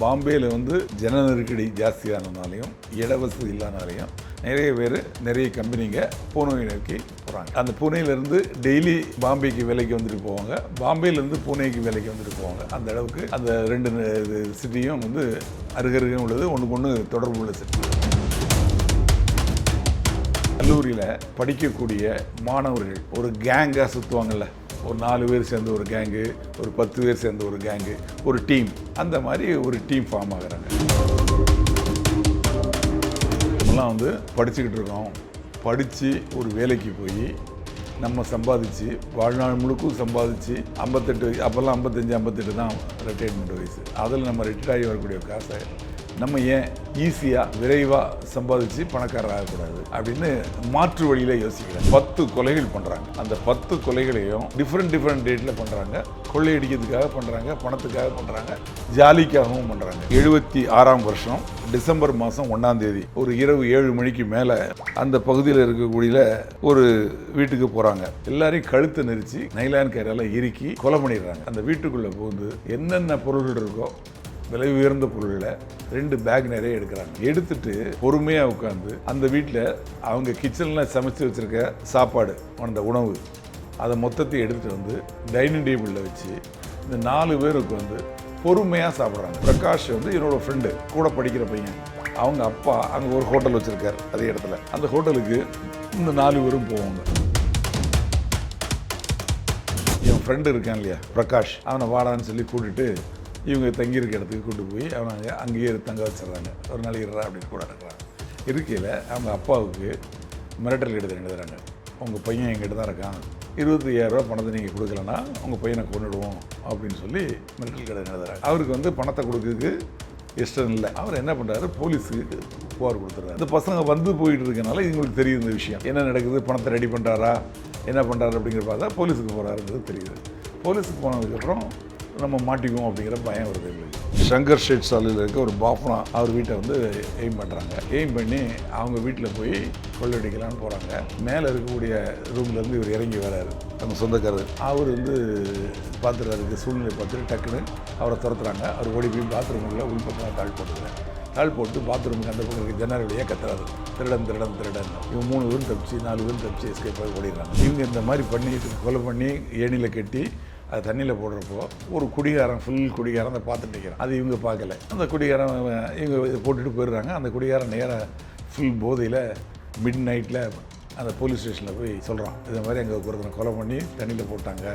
பாம்பேயில் வந்து ஜன நெருக்கடி ஜாஸ்தியானதுனாலையும் இட வசதி இல்லாதனாலையும் நிறைய பேர் நிறைய கம்பெனிங்க பூனை நோக்கி போகிறாங்க அந்த பூனேலேருந்து டெய்லி பாம்பேக்கு வேலைக்கு வந்துட்டு போவாங்க. பாம்பேலேருந்து பூனேக்கு வேலைக்கு வந்துட்டு போவாங்க. அந்த அளவுக்கு அந்த ரெண்டு சிட்டியும் வந்து அருகருகே உள்ளது. ஒன்றுக்கு ஒன்று தொடர்பு உள்ள சிட்டி. கல்லூரியில் படிக்கக்கூடிய மாணவர்கள் ஒரு கேங்காக சுற்றுவாங்கல்ல ஒரு நாலு பேர் சேர்ந்து ஒரு கேங்கு ஒரு பத்து பேர் சேர்ந்து ஒரு கேங்கு ஒரு டீம். அந்த மாதிரி ஒரு டீம் ஃபார்ம் ஆகிறாங்க. நம்மலாம் வந்து படிச்சுக்கிட்டு இருக்கோம். படித்து ஒரு வேலைக்கு போய் நம்ம சம்பாதிச்சு வாழ்நாள் முழுக்கும் சம்பாதிச்சு ஐம்பத்தெட்டு வயசு அப்போல்லாம் ஐம்பத்தஞ்சு ஐம்பத்தெட்டு தான் ரிட்டையர்மெண்ட் வயசு. அதில் நம்ம ரிட்டையர் ஆகி வரக்கூடிய காசை நம்ம ஏன் ஈஸியாக விரைவாக சம்பாதிச்சு பணக்காரர் ஆகக்கூடாது அப்படின்னு மாற்று வழியில் யோசிக்கிறேன். பத்து கொலைகள் பண்ணுறாங்க அந்த பத்து கொலைகளையும் டிஃப்ரெண்ட் டிஃப்ரெண்ட் டேட்டில் பண்ணுறாங்க கொள்ளையடிக்கிறதுக்காக பண்ணுறாங்க பணத்துக்காக பண்ணுறாங்க ஜாலிக்காகவும் பண்ணுறாங்க எழுபத்தி ஆறாம் வருஷம் டிசம்பர் மாதம் ஒன்றாம் தேதி ஒரு இரவு ஏழு மணிக்கு மேலே அந்த பகுதியில் இருக்கக்கூடிய ஒரு வீட்டுக்கு போகிறாங்க எல்லாரையும் கழுத்தை நெரிச்சு நைலான் கயிறால இறுக்கி கொலை பண்ணிடுறாங்க. அந்த வீட்டுக்குள்ளே புகுந்து என்னென்ன பொருள்கள் இருக்கோ விலை உயர்ந்த பொருளில் ரெண்டு பேக் நிறைய எடுக்கிறாங்க. எடுத்துட்டு பொறுமையாக உட்காந்து அந்த வீட்டில் அவங்க கிச்சனில் சமைச்சு வச்சுருக்க சாப்பாடு அந்த உணவு அதை மொத்தத்தையும் எடுத்துகிட்டு வந்து டைனிங் டேபிளில் வச்சு இந்த நாலு பேர் உட்காந்து பொறுமையாக சாப்பிட்றாங்க. பிரகாஷ் வந்து என்னோடய ஃப்ரெண்டு கூட படிக்கிற பையன். அவங்க அப்பா அங்கே ஒரு ஹோட்டல் வச்சுருக்கார் அதே இடத்துல. அந்த ஹோட்டலுக்கு இந்த நாலு பேரும் போவாங்க. என் ஃப்ரெண்டு இருக்கான் இல்லையா பிரகாஷ். அவனை வாடான்னு சொல்லி கூட்டிட்டு இவங்க தங்கியிருக்க இடத்துக்கு கூட்டு போய் அவனை அங்கேயே தங்க வச்சிடுறாங்க. ஒரு நாள் இருறா அப்படின்னு கூட இருக்கிறாங்க இருக்கையில் அவங்க அப்பாவுக்கு மிரட்டல் எடுத்து எழுதுறாங்க உங்கள் பையன் எங்கிட்ட தான் இருக்கான். இருபத்தி ஐயாயிரரூவா பணத்தை நீங்கள் கொடுக்கலன்னா உங்கள் பையனை கொண்டுடுவோம் அப்படின்னு சொல்லி மிரட்டல் கடை எழுதுறாங்க அவருக்கு வந்து பணத்தை கொடுக்கறதுக்கு இஷ்டம் இல்லை. அவர் என்ன பண்ணுறாரு போலீஸுக்கு புகார் கொடுத்துறாரு இந்த பசங்க வந்து போயிட்டு இருக்கனால இவங்களுக்கு தெரியுது இந்த விஷயம். என்ன நடக்குது? பணத்தை ரெடி பண்ணுறாரா என்ன பண்ணுறாரு அப்படிங்கிற பார்த்தா போலீஸுக்கு போகிறாருன்றது தெரியுது. போலீஸுக்கு போனதுக்கப்புறம் நம்ம மாட்டிக்குவோம் அப்படிங்கிற பயம் வருது எங்களுக்கு சங்கர் ஷேட் சாலையில் இருக்க ஒரு பாஃப்னா அவர் வீட்டை வந்து எய்ம் பண்ணுறாங்க எய்ம் பண்ணி அவங்க வீட்டில் போய் கொள்ளடிக்கலான்னு போகிறாங்க மேலே இருக்கக்கூடிய ரூம்லேருந்து இவர் இறங்கி வராரு. அவங்க சொந்தக்காரர். அவர் வந்து பார்த்துறாருக்கு சூழ்நிலை பார்த்துட்டு டக்குன்னு அவரை துரத்துறாங்க. அவர் ஓடி போய் பாத்ரூம் உள்ள உள்பக்கமாக தாழ் போட்டுக்கிறேன் தாழ் போட்டு பாத்ரூமுக்கு அந்த பக்கம் இருக்க ஜன்னல் வழியாக கத்துறாரு. திருடன் திருடன் திருடன். இவங்க மூணு பேரும் தப்பிச்சு நாலு பேரும் தப்பிச்சு எஸ்கேப் ஆகி ஓடிடுறாங்க. இவங்க இந்த மாதிரி பண்ணி கொலை பண்ணி ஏணியில் கட்டி அது தண்ணியில் போடுறப்போ ஒரு குடிகாரன் ஃபுல் குடிகாரன் அதை பார்த்துட்டு நிற்கிறான் அது இவங்க பார்க்கல. அந்த குடிகாரன் இவங்க இதை போட்டுட்டு போயிடுறாங்க. அந்த குடிகாரன் நேராக ஃபுல் போதையில் மிட் நைட்டில் அந்த போலீஸ் ஸ்டேஷனில் போய் சொல்கிறான் இது மாதிரி எங்கள் ஒருத்தனை கொலை பண்ணி தண்ணியில் போட்டாங்க.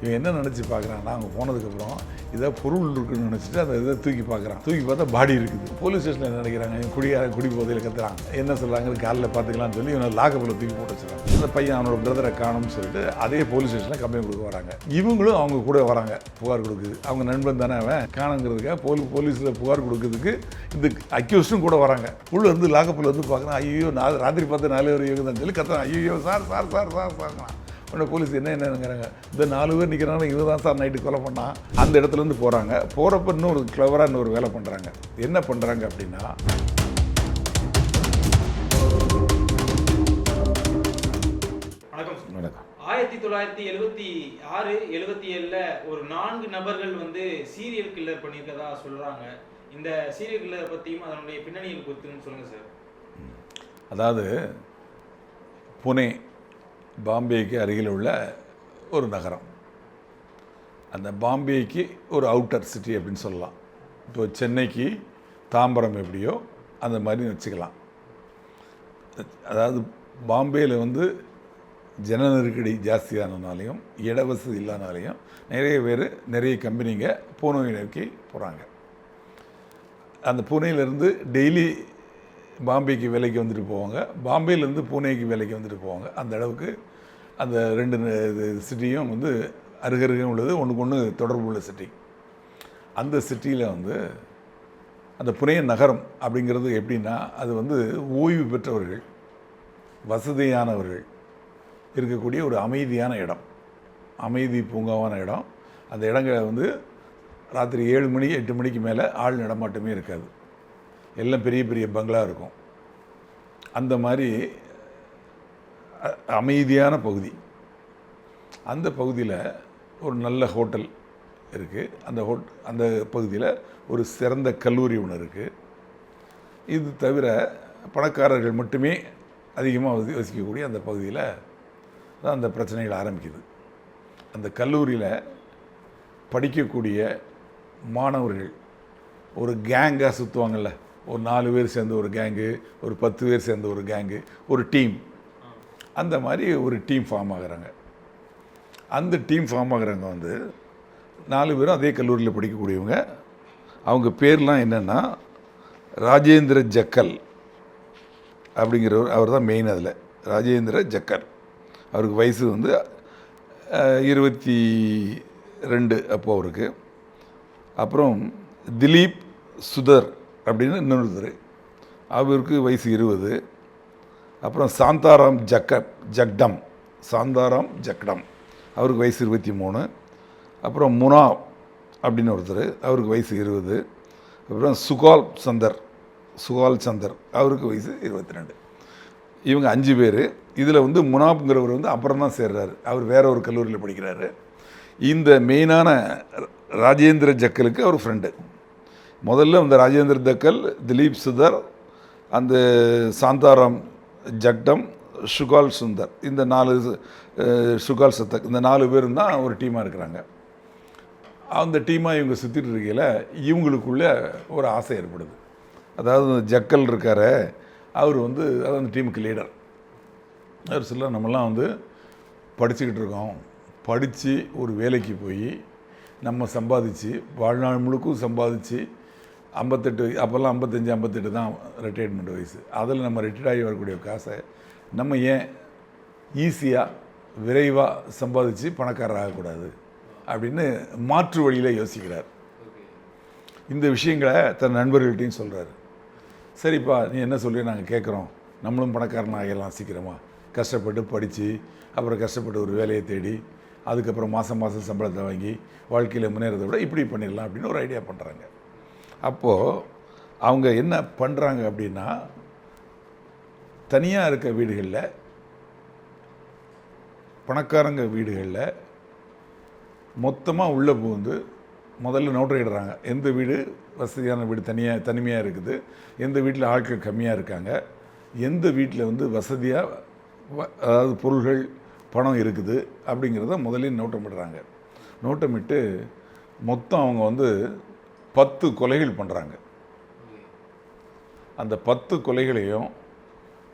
இவன் என்ன நினச்சி பார்க்குறான்னா அவங்க போனதுக்கப்புறம் இதை பொருள் இருக்குன்னு நினச்சிட்டு அதை இதை தூக்கி பார்க்குறான் தூக்கி பார்த்தா பாடி இருக்குது போலீஸ் ஸ்டேஷனில் என்ன நினைக்கிறாங்க இவன் குடியார குடி போதையில் கத்துறாங்க என்ன சொல்கிறாங்க காலையில் பார்த்துக்கலாம்னு சொல்லி இவனை லாக்கப்பில் தூக்கி போட்டு வச்சுறாங்க இந்த பையன் அவனோட பிரதரை காணும்னு சொல்லிட்டு அதே போலீஸ் ஸ்டேஷனில் கம்ப்ளைண்ட் கொடுக்க வராங்க இவங்களும் அவங்க கூட வராங்க புகார் கொடுக்குது அவங்க நண்பன் தானே அவன் காணுங்கிறதுக்காக போலி போலீஸில் புகார் கொடுக்கறதுக்கு இந்த அக்யூஸ்டும் கூட வராங்க உள்ளே வந்து லாக்கப்பில் வந்து பார்க்குறான் ஐயோ நான் ராத்திரி பார்த்து நாலு பேர் இவங்க சொல்லி கத்துறான் ஐயோ சார் சார் சார் சார் சார்ங்கிறான் உடனே போலீஸ் என்ன என்னங்கிறாங்க. இந்த நாலு பேர் நிற்கிறாங்க இவங்க தான் சார் நைட்டு கொலை பண்ணான். அந்த இடத்துலேருந்து போகிறாங்க போகிறப்ப இன்னொரு கிளவராக இன்னொரு வேலை பண்ணுறாங்க என்ன பண்ணுறாங்க அப்படின்னா ஆயிரத்தி தொள்ளாயிரத்தி எழுபத்தி ஆறு எழுபத்தி ஏழுல ஒரு நான்கு நபர்கள் வந்து சீரியல் கில்லர் பண்ணியிருக்கதா சொல்றாங்க. இந்த சீரியல் கில்லர் பத்தியும் அதனுடைய பின்னணியில் குறித்தும் சொல்லுங்க சார் அதாவது புனே பாம்பேக்கு அருகில் உள்ள ஒரு நகரம். அந்த பாம்பேக்கு ஒரு அவுட்டர் சிட்டி அப்படின்னு சொல்லலாம். இப்போ சென்னைக்கு தாம்பரம் எப்படியோ அந்த மாதிரி வச்சுக்கலாம். அதாவது பாம்பேயில் வந்து ஜன நெருக்கடி ஜாஸ்தியானாலையும் இட வசதி இல்லாதனாலையும் நிறைய பேர் நிறைய கம்பெனிங்க பூனை நோக்கி போகிறாங்க அந்த பூனேலேருந்து டெய்லி பாம்பேக்கு வேலைக்கு வந்துட்டு போவாங்க. பாம்பேலேருந்து பூனேக்கு வேலைக்கு வந்துட்டு போவாங்க. அந்த அளவுக்கு அந்த ரெண்டு சிட்டியும் வந்து அருகருகே உள்ளது. ஒன்றுக்கு ஒன்று தொடர்பு உள்ள சிட்டி. அந்த சிட்டியில் வந்து அந்த புனே நகரம் அப்படிங்கிறது எப்படின்னா அது வந்து ஓய்வு பெற்றவர்கள் வசதியானவர்கள் இருக்கக்கூடிய ஒரு அமைதியான இடம். அமைதி பூங்காவான இடம். அந்த இடங்களை வந்து ராத்திரி ஏழு மணி எட்டு மணிக்கு மேலே ஆள் நடமாட்டமே இருக்காது. எல்லாம் பெரிய பெரிய பங்களா இருக்கும். அந்த மாதிரி அமைதியான பகுதி. அந்த பகுதியில் ஒரு நல்ல ஹோட்டல் இருக்குது அந்த ஹோட் அந்த பகுதியில் ஒரு சிறந்த கல்லூரி ஒன்று இருக்குது இது தவிர பணக்காரர்கள் மட்டுமே அதிகமாக வசி- வசிக்கக்கூடிய அந்த பகுதியில் தான் அந்த பிரச்சனைகள் ஆரம்பிக்குது. அந்த கல்லூரியில் படிக்கக்கூடிய மாணவர்கள் ஒரு கேங்காக சுற்றுவாங்கள்ல ஒரு நாலு பேர் சேர்ந்து ஒரு கேங்கு ஒரு பத்து பேர் சேர்ந்த ஒரு கேங்கு ஒரு டீம். அந்த மாதிரி ஒரு டீம் ஃபார்ம் ஆகுறாங்க. அந்த டீம் ஃபார்ம் ஆகுறவங்க வந்து நாலு பேரும் அதே கல்லூரியில் படிக்கக்கூடியவங்க. அவங்க பேர்லாம் என்னென்னா ராஜேந்திர ஜக்கல் அப்படிங்கிறவர் அவர் தான் மெயின் அதில். ராஜேந்திர ஜக்கர் அவருக்கு வயசு வந்து இருபத்தி ரெண்டு அப்போ அவருக்கு. அப்புறம் திலீப் சுதர் அப்படின்னு இன்னொருத்தர். அவருக்கு வயசு இருபது. அப்புறம் சாந்தாராம் ஜக்கர் ஜக்டம். சாந்தாராம் ஜக்டம். அவருக்கு வயசு இருபத்தி மூணு. அப்புறம் முனா அப்படின்னு ஒருத்தர் அவருக்கு வயசு இருபது. அப்புறம் சுகால் சந்தர் சுகால் சந்தர் அவருக்கு வயசு இருபத்தி ரெண்டு இவங்க அஞ்சு பேர். இதில் வந்து முனாப்ங்கிறவர் வந்து அப்புறம் தான் சேர்றாரு. அவர் வேற ஒரு கல்லூரியில் படிக்கிறாரு. இந்த மெயினான ராஜேந்திர ஜக்கலுக்கு அவர் ஃப்ரெண்டு முதல்ல இந்த ராஜேந்திர ஜக்கல் திலீப் சுதர் அந்த சாந்தாராம் ஜக்டம் சுகால் சுந்தர். இந்த நாலு சுகால் சத்தக் இந்த நாலு பேரும் தான் ஒரு டீமாக இருக்கிறாங்க. அந்த டீமாக இவங்க சுற்றிட்டு இருக்கையில் இவங்களுக்குள்ள ஒரு ஆசை ஏற்படுது. அதாவது ஜக்கல் இருக்கார் அவர் வந்து அதாவது அந்த டீமுக்கு லீடர் அவர் சொல்ல நம்மலாம் வந்து படிச்சுக்கிட்டு இருக்கோம். படித்து ஒரு வேலைக்கு போய் நம்ம சம்பாதிச்சு வாழ்நாள் முழுக்கும் சம்பாதிச்சு ஐம்பத்தெட்டு அப்போல்லாம் ஐம்பத்தஞ்சு ஐம்பத்தெட்டு தான் ரிட்டையர்மெண்ட் வயசு. அதில் நம்ம ரிட்டையர்ட் ஆகி வரக்கூடிய காசை நம்ம ஏன் ஈஸியாக விரைவாக சம்பாதிச்சு பணக்காரர் ஆகக்கூடாது அப்படின்னு மாற்று வழியில் யோசிக்கிறார். இந்த விஷயங்களை தன் நண்பர்கள்ட்டையும் சொல்கிறாரு சரிப்பா நீ என்ன சொல்லி நாங்கள் கேட்குறோம் நம்மளும் பணக்காரன் ஆகிடலாம் சீக்கிரமாக கஷ்டப்பட்டு படித்து அப்புறம் கஷ்டப்பட்டு ஒரு வேலையை தேடி அதுக்கப்புறம் மாதம் மாதம் சம்பளத்தை வாங்கி வாழ்க்கையில் முன்னேறதை விட இப்படி பண்ணிடலாம் அப்படின்னு ஒரு ஐடியா பண்ணுறாங்க அப்போது அவங்க என்ன பண்ணுறாங்க அப்படின்னா தனியாக இருக்க வீடுகளில் பணக்காரங்க வீடுகளில் மொத்தமாக உள்ளே புகுந்து முதல்ல நோட்டரிடுறாங்க எந்த வீடு வசதியான வீடு தனியாக தனிமையாக இருக்குது? எந்த வீட்டில் ஆட்கள் கம்மியாக இருக்காங்க? எந்த வீட்டில் வந்து வசதியாக வ- அதாவது பொருள்கள் பணம் இருக்குது? அப்படிங்கிறத முதலில் நோட்டமிடுறாங்க. நோட்டமிட்டு மொத்தம் அவங்க வந்து பத்து கொலைகள் பண்ணுறாங்க அந்த பத்து கொலைகளையும்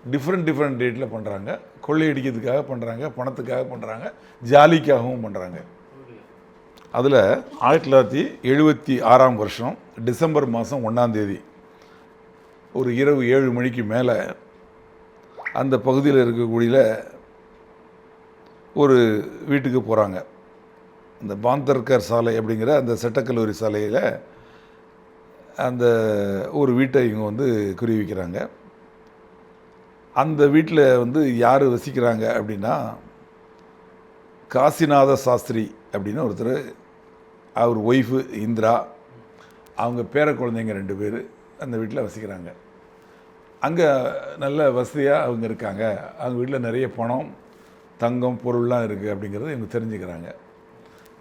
டிஃப்ரெண்ட் டிஃப்ரெண்ட் டேட்டில் பண்ணுறாங்க கொள்ளையடிக்கிறதுக்காக பண்ணுறாங்க பணத்துக்காக பண்ணுறாங்க ஜாலிக்காகவும் பண்ணுறாங்க அதில் ஆயிரத்தி தொள்ளாயிரத்தி எழுபத்தி ஆறாம் வருஷம் டிசம்பர் மாதம் ஒன்றாந்தேதி ஒரு இரவு ஏழு மணிக்கு மேலே அந்த பகுதியில் இருக்கக்கூடிய ஒரு வீட்டுக்கு போகிறாங்க இந்த பாந்தர்கர் சாலை அப்படிங்கிற அந்த சட்டக்கல்லூரி சாலையில் அந்த ஒரு வீட்டை இவங்க வந்து குறி வைக்கிறாங்க அந்த வீட்டில் வந்து யார் வசிக்கிறாங்க அப்படின்னா காசிநாத சாஸ்திரி அப்படின்னு ஒருத்தர் அவர் ஒய்ஃபு இந்திரா அவங்க பேர குழந்தைங்க ரெண்டு பேர் அந்த வீட்டில் வசிக்கிறாங்க. அங்கே நல்ல வசதியாக அவங்க இருக்காங்க. அவங்க வீட்டில் நிறைய பணம் தங்கம் பொருள்லாம் இருக்குது அப்படிங்கிறத இவங்க தெரிஞ்சுக்கிறாங்க.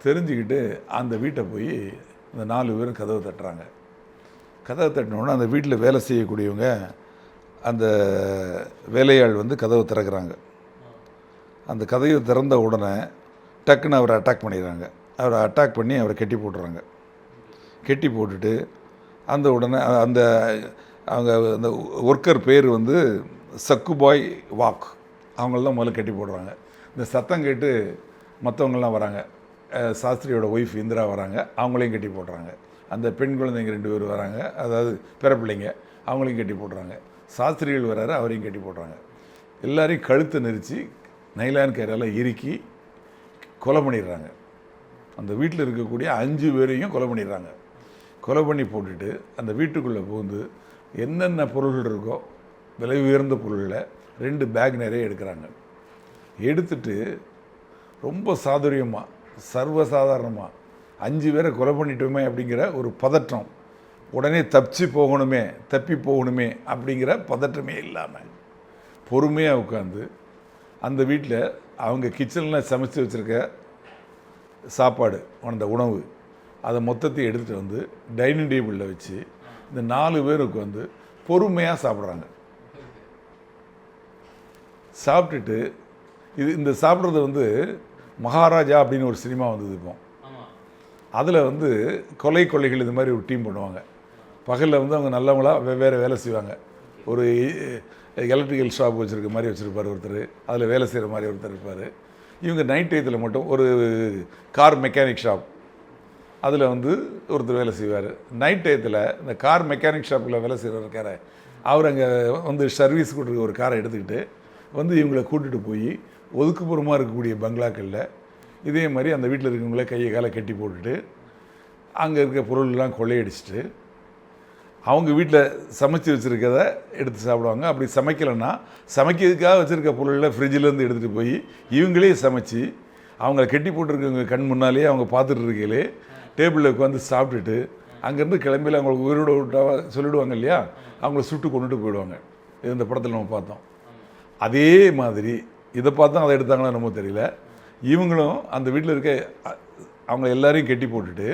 தெரிஞ்சுக்கிட்டு அந்த வீட்டை போய் இந்த நாலு பேரும் கதவை தட்டுறாங்க. கதவை தட்டினோடனே அந்த வீட்டில் வேலை செய்யக்கூடியவங்க அந்த வேலையாள் வந்து கதவை திறக்கிறாங்க. அந்த கதையை திறந்த உடனே டக்குன்னு அவரை அட்டாக் பண்ணிடுறாங்க. அவரை அட்டாக் பண்ணி அவரை கட்டி போட்டுறாங்க. கட்டி போட்டுட்டு அந்த உடனே அந்த அவங்க அந்த ஒர்க்கர் பேர் வந்து சக்குபாய் வாக். அவங்களெல்லாம் முதல்ல கட்டி போடுறாங்க. இந்த சத்தம் கேட்டு மற்றவங்கள்லாம் வராங்க. சாஸ்திரியோட ஒய்ஃப் இந்திரா வராங்க. அவங்களையும் கட்டி போடுறாங்க. அந்த பெண் குழந்தைங்க ரெண்டு பேர் வராங்க. அதாவது பிறப்பிள்ளைங்க அவங்களையும் கட்டி போடுறாங்க. சாஸ்திரிகள் வராரு அவரையும் கட்டி போடுறாங்க. எல்லாரையும் கழுத்தை நெரிச்சு நைலான் கயிறால இறுக்கி கொலை பண்ணிடுறாங்க. அந்த வீட்டில் இருக்கக்கூடிய அஞ்சு பேரையும் கொலை பண்ணிடுறாங்க. கொலை பண்ணி போட்டுட்டு அந்த வீட்டுக்குள்ளே புகுந்து என்னென்ன பொருள்கள் இருக்கோ விலை உயர்ந்த பொருளில் ரெண்டு பேக் நிறைய எடுக்கிறாங்க. எடுத்துட்டு ரொம்ப சாதுரியமாக சர்வசாதாரணமாக அஞ்சு பேரை கொலை பண்ணிட்டோமே அப்படிங்கிற ஒரு பதற்றம். உடனே தப்பிச்சு போகணுமே தப்பி போகணுமே அப்படிங்கிற பதற்றமே இல்லாமல் பொறுமையாக உட்காந்து அந்த வீட்டில் அவங்க கிச்சனில் சமைச்சு வச்சுருக்க சாப்பாடு அந்த உணவு அதை மொத்தத்தை எடுத்துகிட்டு வந்து டைனிங் டேபிளில் வச்சு இந்த நாலு பேருக்கு வந்து பொறுமையாக சாப்பிட்றாங்க. சாப்பிட்டுட்டு இது இந்த சாப்பிட்றது வந்து மகாராஜா அப்படின்னு ஒரு சினிமா வந்தது இப்போ. அதில் வந்து கொலை கொள்ளைகள் இது மாதிரி ஒரு டீம் பண்ணுவாங்க. பகலில் வந்து அவங்க நல்லவங்களாக வெவ்வேறு வேலை செய்வாங்க. ஒரு எலக்ட்ரிக்கல் ஷாப் வச்சுருக்க மாதிரி வச்சுருப்பார் ஒருத்தர். அதில் வேலை செய்கிற மாதிரி ஒருத்தர் இருப்பார். இவங்க நைட் டயத்தில் மட்டும் ஒரு கார் மெக்கானிக் ஷாப் அதில் வந்து ஒருத்தர் வேலை செய்வார். நைட் டயத்தில் இந்த கார் மெக்கானிக் ஷாப்பில் வேலை செய்கிற இருக்காரு அவர் அங்கே வந்து சர்வீஸ் கொடுக்குற ஒரு காரை எடுத்துக்கிட்டு வந்து இவங்களை கூட்டிகிட்டு போய் ஒதுக்குப்புறமாக இருக்கக்கூடிய பங்களாக்களில் இதே மாதிரி அந்த வீட்டில் இருக்கவங்கள கையை காலை கட்டி போட்டுட்டு அங்கே இருக்க பொருள்லாம் கொள்ளையடிச்சிட்டு அவங்க வீட்டில் சமைச்சு வச்சுருக்கத எடுத்து சாப்பிடுவாங்க. அப்படி சமைக்கலைன்னா சமைக்கிறதுக்காக வச்சுருக்க பொருளில் ஃப்ரிட்ஜிலேருந்து எடுத்துகிட்டு போய் இவங்களே சமைச்சு அவங்கள கெட்டி போட்டிருக்கவங்க கண் முன்னாலே அவங்க பார்த்துட்டு இருக்கையிலே டேபிளில் உட்காந்து சாப்பிட்டுட்டு அங்கேருந்து கிளம்பியில் அவங்களுக்கு உயிரோட விட்டா சொல்லிடுவாங்க இல்லையா? அவங்கள சுட்டு கொண்டுட்டு போயிடுவாங்க. இது இந்த படத்தில் நம்ம பார்த்தோம். அதே மாதிரி இதை பார்த்தா அதை எடுத்தாங்களா நம்ம தெரியல. இவங்களும் அந்த வீட்டில் இருக்க அவங்க எல்லாரையும் கெட்டி போட்டுட்டு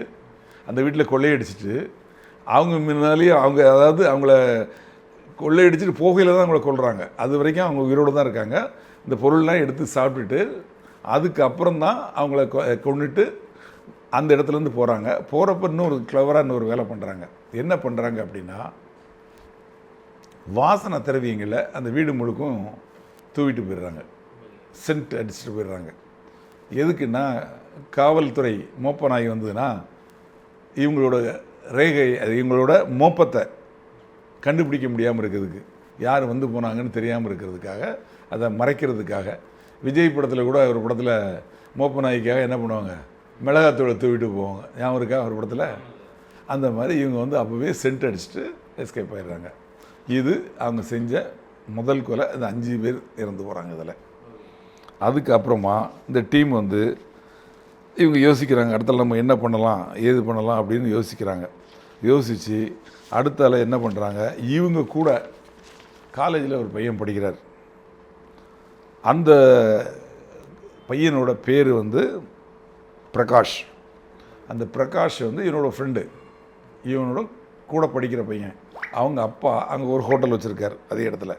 அந்த வீட்டில் கொள்ளையடிச்சிட்டு அவங்க முன்னாலேயே அவங்க அதாவது அவங்கள கொள்ளையடிச்சிட்டு போகையில் தான் அவங்கள கொள்கிறாங்க அது வரைக்கும் அவங்க உயிரோடு தான் இருக்காங்க. இந்த பொருள்லாம் எடுத்து சாப்பிட்டுட்டு அதுக்கப்புறம் தான் அவங்கள கொ- கொன்னுட்டு அந்த இடத்துலேருந்து போகிறாங்க போகிறப்ப இன்னொரு கிளவராக இன்னொரு வேலை பண்ணுறாங்க என்ன பண்ணுறாங்க அப்படின்னா வாசனை திரவியங்களை அந்த வீடு முழுக்கும் தூவிட்டு போயிடுறாங்க. சென்ட் அடிச்சுட்டு போயிடுறாங்க. எதுக்குன்னா காவல்துறை மோப்ப நாய் வந்ததுன்னா இவங்களோட ரேகை அது இவங்களோட மோப்பத்தை கண்டுபிடிக்க முடியாமல் இருக்கிறதுக்கு யார் வந்து போனாங்கன்னு தெரியாமல் இருக்கிறதுக்காக அதை மறைக்கிறதுக்காக. விஜய் படத்தில் கூட ஒரு படத்தில் மோப்ப நாய்க்காக என்ன பண்ணுவாங்க? மிளகாத்தூளை தூவிட்டு போவாங்க. ஞாபகம் இருக்கா ஒரு படத்தில்? அந்த மாதிரி இவங்க வந்து அப்போவே சென்ட் அடிச்சுட்டு எஸ்கேப் ஆயிடுறாங்க. இது அவங்க செஞ்ச முதல் கொலை. இந்த அஞ்சு பேர் இறந்து போகிறாங்க இதில். அதுக்கப்புறமா இந்த டீம் வந்து இவங்க யோசிக்கிறாங்க அடுத்தால நம்ம என்ன பண்ணலாம் ஏது பண்ணலாம் அப்படின்னு யோசிக்கிறாங்க. யோசித்து அடுத்தால என்ன பண்ணுறாங்க இவங்க கூட காலேஜில் ஒரு பையன் படிக்கிறார். அந்த பையனோட பேர் வந்து பிரகாஷ். அந்த பிரகாஷ் வந்து இவனோட ஃப்ரெண்டு இவனோட கூட படிக்கிற பையன். அவங்க அப்பா அங்கே ஒரு ஹோட்டல் வச்சுருக்கார் அதே இடத்துல.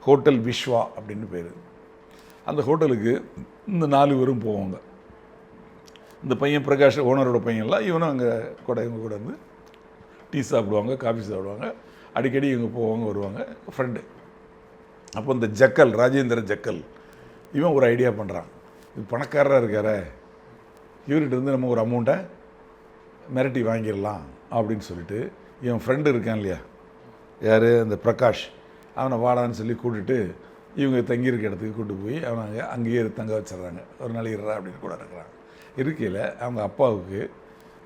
ஹோட்டல் விஸ்வா அப்படின்னு பேர். அந்த ஹோட்டலுக்கு இந்த நாலு பேரும் போவாங்க. இந்த பையன் பிரகாஷ் ஓனரோட பையன்லாம் இவனும் அங்கே கூட இவங்க கூட வந்து டீ சாப்பிடுவாங்க காஃபி சாப்பிடுவாங்க. அடிக்கடி இவங்க போவாங்க வருவாங்க. ஃப்ரெண்டு அப்போ இந்த ஜக்கல் ராஜேந்திர ஜக்கல் இவன் ஒரு ஐடியா பண்ணுறான் இது பணக்காரராக இருக்காரே. இவர்கிட்ட இருந்து நம்ம ஒரு அமௌண்ட்டை மிரட்டி வாங்கிடலாம் அப்படின்னு சொல்லிட்டு இவன் ஃப்ரெண்டு இருக்கான் இல்லையா? யார்? அந்த பிரகாஷ். அவனை வாடான்னு சொல்லி கூட்டிட்டு இவங்க தங்கியிருக்க இடத்துக்கு கூட்டு போய் அவங்க அங்கே அங்கேயே தங்க வச்சிடுறாங்க. ஒரு நாள் இருறா அப்படின்னு கூட இருக்கிறான் இருக்கையில் அவங்க அப்பாவுக்கு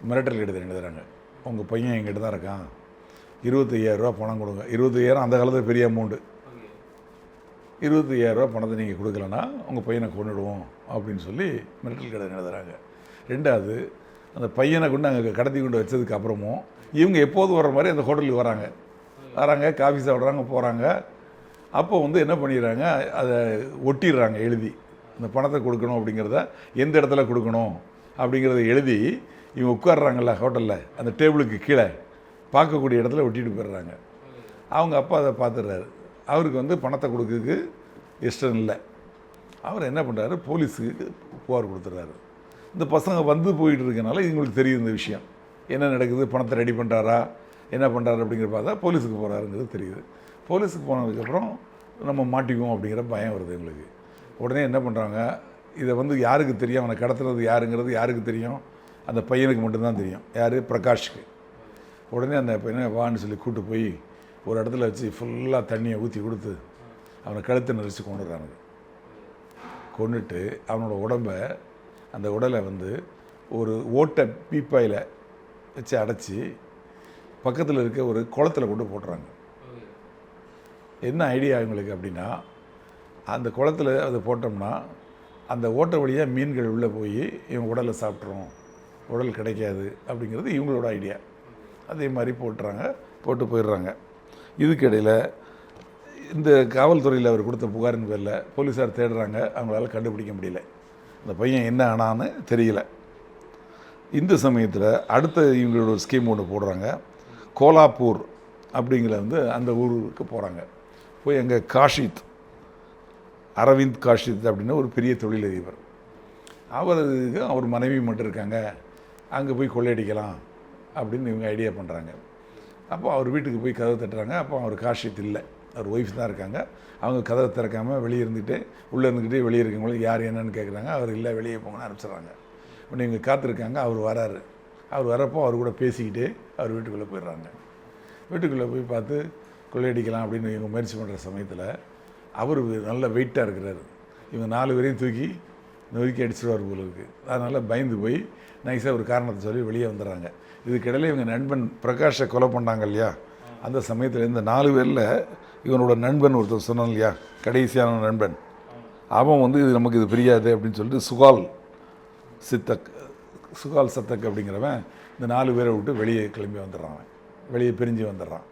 மிரட்டல் கடிதம் எழுதுறாங்க உங்கள் பையன் எங்கிட்ட தான் இருக்கான். இருபத்தையாயிரரூவா பணம் கொடுங்க. இருபத்தையாயிரம் அந்த காலத்தில் பெரிய அமௌண்ட்டு இருபத்தையாயிரரூவா பணத்தை நீங்கள் கொடுக்கலன்னா உங்கள் பையனை கொண்டுடுவோம் அப்படின்னு சொல்லி மிரட்டல் கடிதம் எழுதுறாங்க ரெண்டாவது அந்த பையனை கொண்டு அங்கே கடத்தி கொண்டு வச்சதுக்கு அப்புறமும் இவங்க எப்போதும் வர்ற மாதிரி அந்த ஹோட்டலுக்கு வராங்க. வராங்க காஃபி சாப்பிட்றாங்க போகிறாங்க அப்போ வந்து என்ன பண்ணிடுறாங்க? அதை ஒட்டிடுறாங்க எழுதி. இந்த பணத்தை கொடுக்கணும் அப்படிங்கிறத எந்த இடத்துல கொடுக்கணும் அப்படிங்கிறத எழுதி இவங்க உட்கார்றாங்கல்ல ஹோட்டலில் அந்த டேபிளுக்கு கீழே பார்க்கக்கூடிய இடத்துல ஒட்டிட்டு போயிடுறாங்க. அவங்க அப்பா அதை பார்த்துடுறாரு. அவருக்கு வந்து பணத்தை கொடுக்கறதுக்கு இஷ்டம் இல்லை. அவர் என்ன பண்ணுறாரு போலீஸுக்கு புகார் கொடுத்துட்றாரு. இந்த பசங்க வந்து போயிட்டு இருக்கனால இவங்களுக்கு தெரியும் இந்த விஷயம். என்ன நடக்குது? பணத்தை ரெடி பண்ணுறாரா என்ன பண்ணுறாரு அப்படிங்கிற பார்த்தா போலீஸுக்கு போகிறாருங்கிறது தெரியுது. போலீஸுக்கு போனதுக்கப்புறம் நம்ம மாட்டிக்குவோம் அப்படிங்கிற பயம் வருது எங்களுக்கு. உடனே என்ன பண்ணுறாங்க இதை வந்து யாருக்கு தெரியும்? அவனை கடத்துறது யாருங்கிறது யாருக்கு தெரியும்? அந்த பையனுக்கு மட்டும்தான் தெரியும். யார்? பிரகாஷ்க்கு. உடனே அந்த பையனை வான்னு சொல்லி கூட்டு போய் ஒரு இடத்துல வச்சு ஃபுல்லாக தண்ணியை ஊற்றி கொடுத்து அவனை கழுத்தை நெரிச்சு கொண்டுறானுங்க கொண்டுட்டு அவனோட உடம்ப அந்த உடலை வந்து ஒரு ஓட்டை பீப்பாயில் வச்சு அடைச்சி பக்கத்தில் இருக்க ஒரு குளத்துல கொண்டு போட்டுறாங்க. என்ன ஐடியா இவங்களுக்கு அப்படின்னா அந்த குளத்துல அதை போட்டோம்னா அந்த ஓட்டை வழியாக மீன்கள் உள்ளே போய் இவங்க உடலை சாப்பிட்றோம் உடல் கிடைக்காது அப்படிங்கிறது இவங்களோட ஐடியா அதே மாதிரி போட்டுறாங்க போட்டு போயிடுறாங்க. இதுக்கிடையில் இந்த காவல்துறையில் அவர் கொடுத்த புகாரின் பேரில் போலீஸார் தேடுறாங்க அவங்களால கண்டுபிடிக்க முடியல. அந்த பையன் என்ன ஆனான்னு தெரியல. இந்த சமயத்தில் அடுத்த இவங்களோட ஸ்கீம் ஒன்று போடுறாங்க. கோலாப்பூர் அப்படிங்கிற வந்து அந்த ஊருக்கு போகிறாங்க போய் அங்கே காஷித் அரவிந்த் காஷித் அப்படின்னு ஒரு பெரிய தொழிலதிபர். அவருக்கு அவர் மனைவி மட்டும் இருக்காங்க. அங்கே போய் கொள்ளையடிக்கலாம் அப்படின்னு இவங்க ஐடியா பண்ணுறாங்க அப்போ அவர் வீட்டுக்கு போய் கதவை தட்டுறாங்க. அப்போ அவர் காஷித் இல்லை. அவர் ஒய்ஃப் தான் இருக்காங்க. அவங்க கதவை திறக்காமல் வெளியே இருந்துட்டு உள்ளே இருந்துக்கிட்டே வெளியே இருக்கவங்களுக்கு யார் என்னன்னு கேட்குறாங்க அவர் இல்லை வெளியே போங்கன்னு அனுப்பிச்சிடுறாங்க. உடனே இவங்க காத்திருக்காங்க. அவர் வராரு. அவர் வரப்போ அவர் கூட பேசிக்கிட்டே அவர் வீட்டுக்குள்ளே போயிடுறாங்க. வீட்டுக்குள்ளே போய் பார்த்து கொள்ளையடிக்கலாம் அப்படின்னு இவங்க முயற்சி பண்ணுற சமயத்தில் அவர் நல்ல வெயிட்டாக இருக்கிறார். இவங்க நாலு பேரையும் தூக்கி நொறுக்கி அடிச்சிடுவார் போல இருக்குது அதனால் பயந்து போய் நைஸாக ஒரு காரணத்தை சொல்லி வெளியே வந்துடுறாங்க இதுக்கிடையில் இவங்க நண்பன் பிரகாஷை கொலை பண்ணாங்க இல்லையா? அந்த சமயத்தில் இந்த நாலு பேரில் இவனோட நண்பன் ஒருத்தர் சொன்னான் இல்லையா? கடைசியான நண்பன். அவன் வந்து இது நமக்கு இது புரியாது அப்படின்னு சொல்லிட்டு சுகால் சித்தக் சுகால் சத்தக் அப்படிங்கிறவன் இந்த நாலு பேரை விட்டு வெளியே கிளம்பி வந்துடுறான் வெளியே பிரிஞ்சு வந்துடுறான்.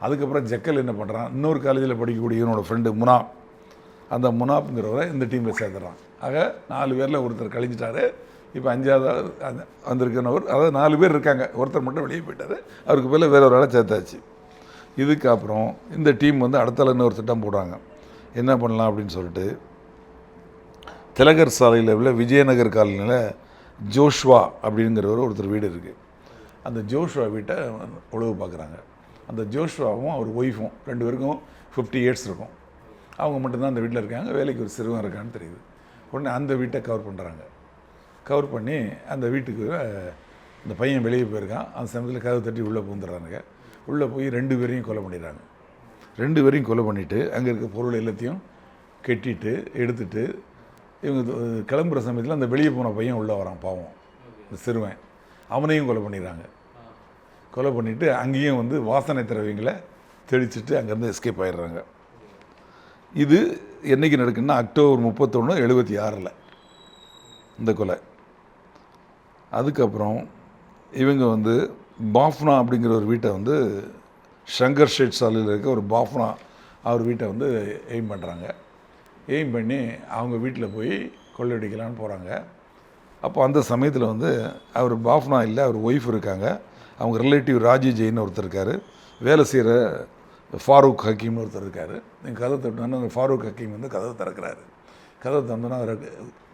அதுக்கப்புறம் ஜக்கல் என்ன பண்ணுறான்? இன்னொரு காலேஜில் படிக்கக்கூடிய இவனோட ஃப்ரெண்டு முனா அந்த முனாப்ங்கிறவரை இந்த டீமில் சேர்த்துறான். ஆக நாலு பேரில் ஒருத்தர் கழிஞ்சிட்டாரு. இப்போ அஞ்சாவது அந்த- வந்திருக்கிறவர் அதாவது நாலு பேர் இருக்காங்க. ஒருத்தர் மட்டும் வெளியே போயிட்டார். அவருக்கு பேரில் வேற ஒரு ஆளை சேர்த்தாச்சு. இதுக்கப்புறம் இந்த டீம் வந்து அடுத்தால இன்னொரு திட்டம் போடுறாங்க. என்ன பண்ணலாம் அப்படின்னு சொல்லிட்டு திலகர் சாலையில் உள்ள விஜயநகர் காலனியில் ஜோஷ்வா அப்படிங்கிறவர் ஒருத்தர் வீடு இருக்குது அந்த ஜோஷ்வா வீட்டை உழவு பார்க்குறாங்க. அந்த ஜோஷ்வாவும் அவர் ஒய்ஃபும் ரெண்டு பேருக்கும் ஃபிஃப்டி இயர்ஸ் இருக்கும். அவங்க மட்டும்தான் அந்த வீட்டில் இருக்காங்க வேலைக்கு ஒரு சிறுவன் இருக்கான்னு தெரியுது. உடனே அந்த வீட்டை கவர் பண்ணுறாங்க கவர் பண்ணி அந்த வீட்டுக்கு அந்த இந்த பையன் வெளியே போயிருக்கான். அந்த சமயத்தில் கதவு தட்டி உள்ளே பூந்துடுறானுங்க. உள்ளே போய் ரெண்டு பேரையும் கொலை பண்ணிடுறாங்க. ரெண்டு பேரையும் கொலை பண்ணிவிட்டு அங்கே இருக்க பொருள் எல்லாத்தையும் கெட்டிட்டு எடுத்துட்டு இவங்க கிளம்புற சமயத்தில் அந்த வெளியே போன பையன் உள்ளே வரான் பாவம். இந்த சிறுவன். அவனையும் கொலை பண்ணிடுறாங்க. கொலை பண்ணிவிட்டு அங்கேயும் வந்து வாசனை திரவியங்களை தெளிச்சிட்டு அங்கேருந்து எஸ்கேப் ஆயிடுறாங்க. இது என்னைக்கு நடக்குன்னா அக்டோபர் முப்பத்தொன்று எழுபத்தி ஆறில் இந்த கொலை. அதுக்கப்புறம் இவங்க வந்து பாஃப்னா அப்படிங்கிற ஒரு வீட்டை வந்து ஷங்கர் ஷேட் சாலையில் இருக்க ஒரு பாஃப்னா அவர் வீட்டை வந்து எய்ம் பண்ணுறாங்க எய்ம் பண்ணி அவங்க வீட்டில் போய் கொள்ளையடிக்கலான்னு போகிறாங்க அப்போ அந்த சமயத்தில் வந்து அவர் பாஃப்னா இல்லை அவர் ஒய்ஃப் இருக்காங்க. அவங்க ரிலேட்டிவ் ராஜி ஜெயின்னு ஒருத்தர் இருக்கார். வேலை செய்கிற ஃபாரூக் ஹக்கீம்னு ஒருத்தர் இருக்கார். நீங்கள் கதை தட்டினோன்னா அந்த ஃபாரூக் ஹக்கீம் வந்து கதவை திறக்கிறாரு. கதை திறந்தோன்னா அவரை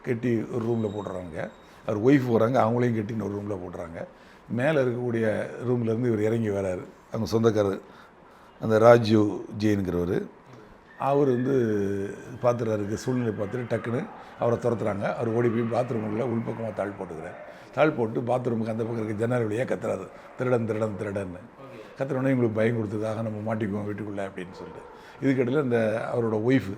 கெட்டி ஒரு ரூமில் போட்டுறாங்க. அவர் ஒய்ஃப் வராங்க அவங்களையும் கெட்டி ஒரு ரூமில் போட்டுறாங்க. மேலே இருக்கக்கூடிய ரூம்லேருந்து இவர் இறங்கி வராரு. அவங்க சொந்தக்காரர் அந்த ராஜீவ் ஜெயின்கிறவர் அவர் வந்து பார்த்துறாருக்கு சூழ்நிலை பார்த்துட்டு டக்குன்னு அவரை துரத்துறாங்க. அவர் ஓடி போய் பாத்ரூமுக்குள்ளே உள்பக்கமாக தாழ் போட்டுக்கிறார். தாழ் போட்டு பாத்ரூமுக்கு அந்த பக்கம் இருக்க ஜன்னல் வழியாக கத்துறாரு. திருடன் திருடன் திருடன்னு. கத்துறோடனே இவங்களுக்கு பயம் கொடுத்ததாக நம்ம மாட்டிக்குவோம் வீட்டுக்குள்ளே அப்படின்னு சொல்லிட்டு. இதுக்கிடையில் இந்த அவரோட ஒய்ஃபு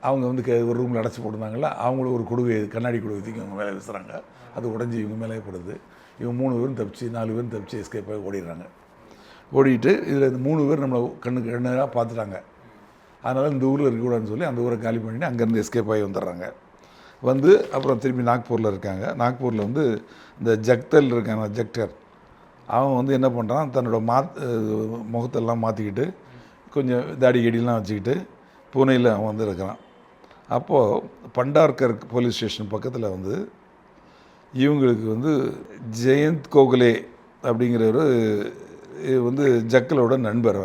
அவங்க வந்து க- ஒரு ரூமில் அடைச்சி போட்டிருந்தாங்கல்ல அவங்களும் ஒரு கொடுவை கண்ணாடி கொடுவை தூக்கி இவங்க மேலே வீசுகிறாங்க அது உடஞ்சி இவங்க மேலே படுது. இவங்க மூணு பேரும் தப்பிச்சு நாலு பேரும் தப்பிச்சு எஸ்கேப் ஆகி ஓடிடுறாங்க. ஓடிட்டு இதில் இந்த மூணு பேர் நம்மளை கண்ணுக்கு கண்ணாக பார்த்துட்டாங்க. அதனால் இந்த ஊரில் இருக்கக்கூடாதுன்னு சொல்லி அந்த ஊரை காலி பண்ணிட்டு அங்கேருந்து எஸ்கேப் ஆகி வந்துடுறாங்க. வந்து அப்புறம் திரும்பி நாக்பூரில் இருக்காங்க. நாக்பூரில் வந்து இந்த ஜக்தல் இருக்காங்க ஜக்டர் அவன் வந்து என்ன பண்ணுறான் தன்னோட மாத் முகத்தெல்லாம் மாற்றிக்கிட்டு கொஞ்சம் தாடி கெடிலாம் வச்சுக்கிட்டு பூனேயில் அவன் வந்து இருக்கிறான். அப்போது பண்டார்கர் போலீஸ் ஸ்டேஷன் பக்கத்தில் வந்து இவங்களுக்கு வந்து ஜெயந்த் கோகலே அப்படிங்கிறவர் வந்து ஜக்கலோட நண்பர்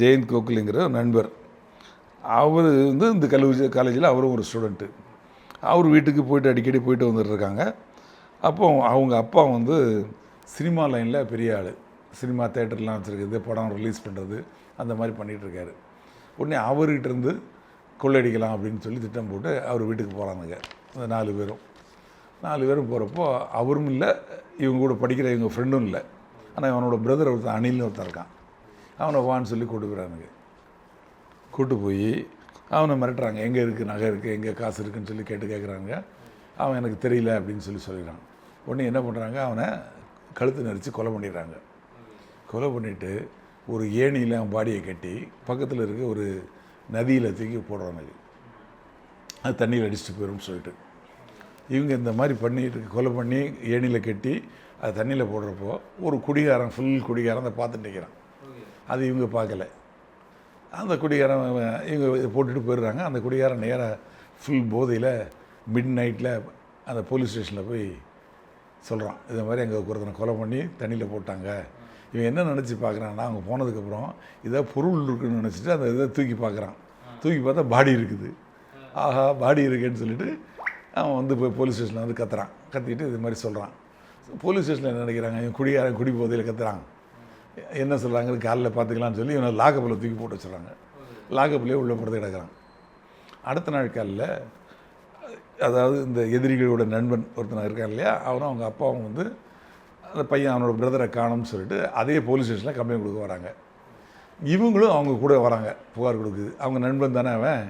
ஜெயந்த் கோகலேங்கிற ஒரு நண்பர். அவர் வந்து இந்த கல்லூரி காலேஜில் அவரும் ஒரு ஸ்டூடெண்ட்டு அவர் வீட்டுக்கு போயிட்டு அடிக்கடி போயிட்டு வந்துட்டுருக்காங்க. அப்போ அவங்க அப்பா வந்து சினிமா லைனில் பெரிய ஆள். சினிமா தேட்டர்லாம் வச்சுருக்குது படம் ரிலீஸ் பண்ணுறது அந்த மாதிரி பண்ணிகிட்ருக்காரு உடனே அவர்கிட்டருந்து கொள்ளடிக்கலாம் அப்படின்னு சொல்லி திட்டம் போட்டு அவர் வீட்டுக்கு போகிறாங்க அந்த நாலு பேரும். நாலு பேரும் போகிறப்போ அவரும் இல்லை இவங்க கூட படிக்கிற இவங்க ஃப்ரெண்டும் இல்லை. ஆனால் அவனோட பிரதர் ஒருத்தன் அணில்னு ஒருத்தன் இருக்கான். அவனை வான்னு சொல்லி கூட்டு போயிறானுங்க. கூட்டு போய் அவனை மிரட்டுறாங்க. எங்கே இருக்குது நகை இருக்குது எங்கே காசு இருக்குன்னு சொல்லி கேட்டு கேட்குறாங்க அவன் எனக்கு தெரியல அப்படின்னு சொல்லி சொல்லிடுறான். உடனே என்ன பண்ணுறாங்க அவனை கழுத்து நெரிச்சு கொலை பண்ணிடுறாங்க. கொலை பண்ணிவிட்டு ஒரு ஏணியில் அவன் பாடியை கட்டி பக்கத்தில் இருக்க ஒரு நதியில் தூக்கி போடுறாங்க அது தண்ணியில் அடிச்சுட்டு போயிடும்னு சொல்லிட்டு. இவங்க இந்த மாதிரி பண்ணிட்டு கொலை பண்ணி ஏணியில் கட்டி அது தண்ணியில் போடுறப்போ ஒரு குடிகாரன் ஃபுல் குடிகாரன் அதை பார்த்துட்டு நிற்கிறான் அது இவங்க பார்க்கல. அந்த குடிகாரன் இவங்க இதை போட்டுட்டு போயிடுறாங்க. அந்த குடிகாரன் நேராக ஃபுல் போதையில் மிட் நைட்டில் அந்த போலீஸ் ஸ்டேஷனில் போய் சொல்கிறான் இது மாதிரி எங்கள் ஒருத்தனை கொலை பண்ணி தண்ணியில் போட்டாங்க. இவன் என்ன நினச்சி பார்க்குறான்னா அவங்க போனதுக்கப்புறம் இதை பொருள் இருக்குன்னு நினச்சிட்டு அந்த இதை தூக்கி பார்க்குறான். தூக்கி பார்த்தா பாடி இருக்குது. ஆஹா பாடி இருக்குன்னு சொல்லிட்டு அவன் வந்து போய் போலீஸ் ஸ்டேஷனில் வந்து கத்துறான். கத்திட்டு இது மாதிரி சொல்கிறான் போலீஸ் ஸ்டேஷனில் என்ன நினைக்கிறாங்க? இவன் குடியாரன் குடி போதையில் கத்துறான். என்ன சொல்கிறாங்க காலில் பார்த்துக்கலாம்னு சொல்லி இவனை லாக்கப்பில் தூக்கி போட்டு வச்சுறாங்க லாக்கப்பிலே உள்ள போகிறத கிடக்கிறான். அடுத்த நாள் காலில் அதாவது இந்த எதிரிகளோட நண்பன் ஒருத்தன் இருக்கான் இல்லையா? அவனும் அவங்க அப்பாவும் வந்து அந்த பையன் அவனோட பிரதரை காணும்னு சொல்லிட்டு அதே போலீஸ் ஸ்டேஷனில் கம்ப்ளைண்ட் கொடுக்க வராங்க. இவங்களும் அவங்க கூட வராங்க புகார் கொடுக்குது. அவங்க நண்பன் தானே அவன்?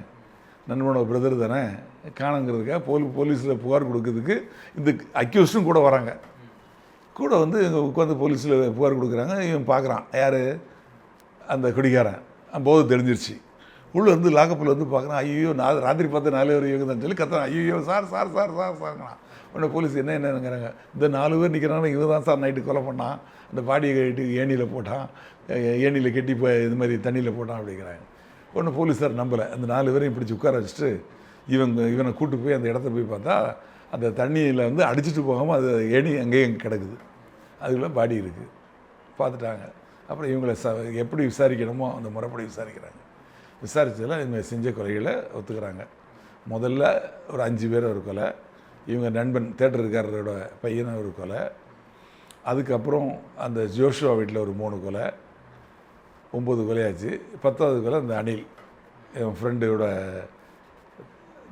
நண்பனோட பிரதர் தானே? காணுங்கிறதுக்காக போலி போலீஸில் புகார் கொடுக்கறதுக்கு இந்த அக்யூஸ்டும் கூட வராங்க. கூட வந்து இங்கே உட்காந்து போலீஸில் புகார் கொடுக்குறாங்க. இவன் பார்க்குறான். யார்? அந்த குடிகாரன். போது தெரிஞ்சிருச்சு. உள்ளே வந்து லாக்கப்பில் வந்து பார்க்குறான். ஐயோ நான் ராத்திரி பார்த்து நாலு பேர் இவங்க தான் சொல்லி கத்துறான். ஐயோ சார் சார் சார் சார் சார்ங்கண்ணா உடனே போலீஸ் என்ன என்னங்கிறாங்க இந்த நாலு பேர் நிற்கிறாங்க இவன் தான் சார் நைட்டு கொலை பண்ணான். இந்த பாடியை கட்டி ஏணியில் போட்டான். ஏணியில் கட்டி போய் இது மாதிரி தண்ணியில் போட்டான் அப்படிங்கிறாங்க. ஒன்று போலீஸார் நம்பலை. அந்த நாலு பேரையும் பிடிச்சி உட்கார வச்சுட்டு இவங்க இவனை கூட்டு போய் அந்த இடத்த போய் பார்த்தா அந்த தண்ணியில் வந்து அடிச்சிட்டு போகாமல் அது ஏணி அங்கேயும் கிடக்குது. அதுக்குள்ளே பாடி இருக்குது பார்த்துட்டாங்க. அப்புறம் இவங்களை ச எப்படி விசாரிக்கணுமோ அந்த முறைப்படி விசாரிக்கிறாங்க. விசாரிச்சதில் இவங்க செஞ்ச கொலைகளை ஒத்துக்கிறாங்க. முதல்ல ஒரு அஞ்சு பேர் ஒரு கொலை. இவங்க நண்பன் தேட்டருக்காரரோட பையனை ஒரு கொலை. அதுக்கப்புறம் அந்த ஜோஷுவா வீட்டில் ஒரு மூணு கொலை. ஒம்பது கொலையாச்சு. பத்தாவது கொலை அந்த அனில் என் ஃப்ரெண்டோட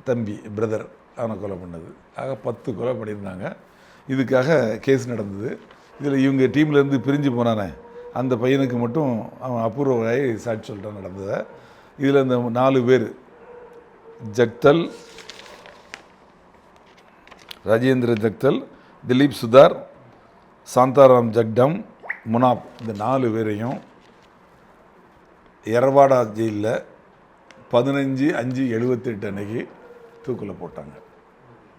தம்பி பிரதர் அவனை கொலை பண்ணது. ஆக பத்து கொலை பண்ணியிருந்தாங்க. இதுக்காக கேஸ் நடந்தது. இதில் இவங்க டீம்லேருந்து பிரிஞ்சு போனானே. அந்த பையனுக்கு மட்டும் அவன் அபூர்வராய் சாட்சி சொல்லிட்டு நடந்ததை. இதில் இந்த நாலு பேர் ஜக்தல் ராஜேந்திர ஜக்தல் திலீப் சுதார் சாந்தாராம் ஜக்டம் முனாப் இந்த நாலு பேரையும் எரவாடா ஜெயிலில் பதினஞ்சு அஞ்சு எழுபத்தெட்டு அன்னைக்கு தூக்கில் போட்டாங்க.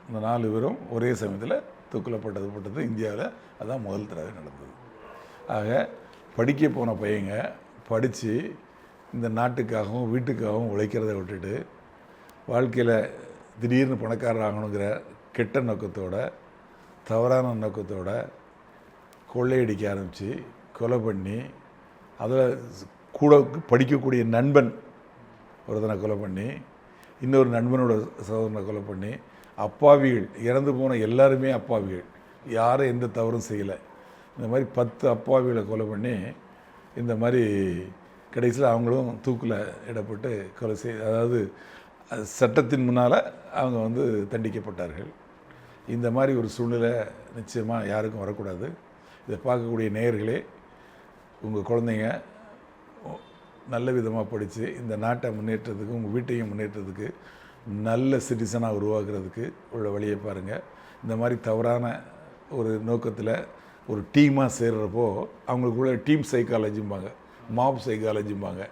இந்த நாலு பேரும் ஒரே சமயத்தில் தூக்கிலப்பட்டது பட்டது இந்தியாவில் அதான் முதல் தடவை நடந்தது. ஆக படிக்க போன பையங்க படித்து இந்த நாட்டுக்காகவும் வீட்டுக்காகவும் உழைக்கிறத விட்டுட்டு வாழ்க்கையில் திடீர்னு பணக்காரர் ஆகணுங்கிற கெட்ட நோக்கத்தோட தவறான நோக்கத்தோட கொள்ளையடிக்க ஆரம்பித்து கொலை பண்ணி அதில் கூட படிக்கக்கூடிய நண்பன் ஒருத்தனை கொலை பண்ணி இன்னொரு நண்பனோட சகோதரனை கொலை பண்ணி அப்பாவிகள் இறந்து போன எல்லாருமே அப்பாவிகள். யாரும் எந்த தவறும் செய்யலை. இந்த மாதிரி பத்து அப்பாவிகளை கொலை பண்ணி இந்த மாதிரி கடைசியில் அவங்களும் தூக்கில் இடப்பட்டு கொலை செய் அதாவது சட்டத்தின் முன்னால் அவங்க வந்து தண்டிக்கப்பட்டார்கள். இந்த மாதிரி ஒரு சூழ்நிலை நிச்சயமாக யாருக்கும் வரக்கூடாது. இதை பார்க்கக்கூடிய நேயர்களே உங்கள் குழந்தைங்க நல்ல விதமாக படித்து இந்த நாட்டை முன்னேற்றத்துக்கு உங்கள் வீட்டையும் முன்னேற்றத்துக்கு நல்ல சிட்டிசனாக உருவாக்குறதுக்கு உள்ள வழியை பாருங்கள் இந்த மாதிரி தவறான ஒரு நோக்கத்தில் ஒரு டீமாக சேர்கிறப்போ அவங்களுக்குள்ள டீம் சைக்காலஜிம்பாங்க மாப் சைக்காலஜிம்பாங்க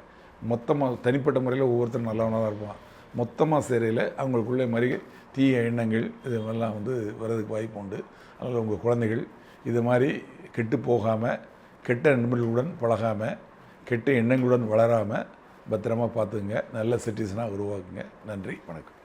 மொத்தமாக தனிப்பட்ட முறையில் ஒவ்வொருத்தரும் நல்லவனாக தான் இருப்பான் மொத்தமாக சேரையில் அவங்களுக்குள்ளே மாதிரி தீய எண்ணங்கள் இதெல்லாம் வந்து வர்றதுக்கு வாய்ப்பு உண்டு. அதனால் உங்கள் குழந்தைகள் இது மாதிரி கெட்டு போகாமல் கெட்ட நண்பர்களுடன் பழகாமல் கெட்ட எண்ணங்களுடன் வளராமல் பத்திரமா பார்த்துங்க நல்ல சிட்டிசனாக உருவாக்குங்க. நன்றி. வணக்கம்.